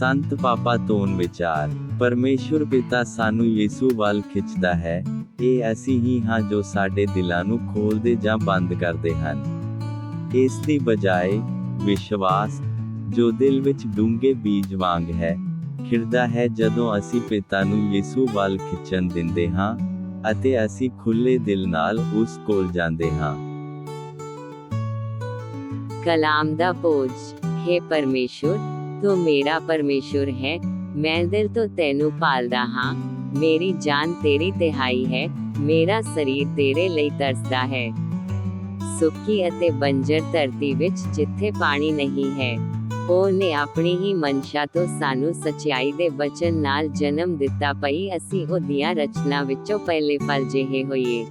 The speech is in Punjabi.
ਸੰਤ ਪਾਪਾ ਤੋਨ ਵਿਚਾਰ। ਪਰਮੇਸ਼ਵਰ ਪਿਤਾ ਸਾਨੂੰ ਯੀਸੂ ਵੱਲ ਖਿੱਚਦਾ ਹੈ। ਇਹ ਅਸੀਂ ਹੀ ਹਾਂ ਜੋ ਸਾਡੇ ਦਿਲਾਂ ਨੂੰ ਖੋਲਦੇ ਜਾਂ ਬੰਦ ਕਰਦੇ ਹਨ। ਇਸ ਦੀ ਬਜਾਏ ਵਿਸ਼ਵਾਸ, ਜੋ ਦਿਲ ਵਿੱਚ ਡੂੰਘੇ ਬੀਜ ਵਾਂਗ ਹੈ, ਖਿੜਦਾ ਹੈ ਜਦੋਂ ਅਸੀਂ ਪਿਤਾ ਨੂੰ ਯੀਸੂ ਵੱਲ ਖਿੱਚਣ ਦਿੰਦੇ ਹਾਂ ਅਤੇ ਅਸੀਂ ਖੁੱਲੇ ਦਿਲ ਨਾਲ ਉਸ ਕੋਲ ਜਾਂਦੇ ਹਾਂ। ਕਲਾਮ ਦਾ ਬੋਝ, ਹੈ ਪਰਮੇਸ਼ੁਰ ਤੂੰ ਮੇਰਾ ਪਰਮੇਸ਼ੁਰ ਹੈ, ਮੈਂ ਦਿਲ ਤੋਂ ਤੈਨੂੰ ਪਾਲਦਾ ਹਾਂ। ਮੇਰੀ ਜਾਨ ਤੇਰੀ ਤਿਹਾਈ ਹੈ, ਮੇਰਾ ਸਰੀਰ ਤੇਰੇ ਲਈ ਤਰਸਦਾ ਹੈ। ਸੁੱਕੀ ਅਤੇ ਬੰਜਰ ਧਰਤੀ ਵਿੱਚ ਜਿੱਥੇ ਪਾਣੀ ਨਹੀਂ ਹੈ, ਉਹਨੇ ਆਪਣੀ ਹੀ ਮਨਸ਼ਾ ਤੋਂ ਸਾਨੂੰ ਸਚਾਈ ਦੇ ਬਚਨ ਨਾਲ ਜਨਮ ਦਿੱਤਾ ਪਈ। ਅਸੀਂ ਉਹਦੀਆਂ ਰਚਨਾ ਵਿੱਚੋਂ ਪਹਿਲੇ ਫਲ ਜਿਹੇ ਹੋਈਏ।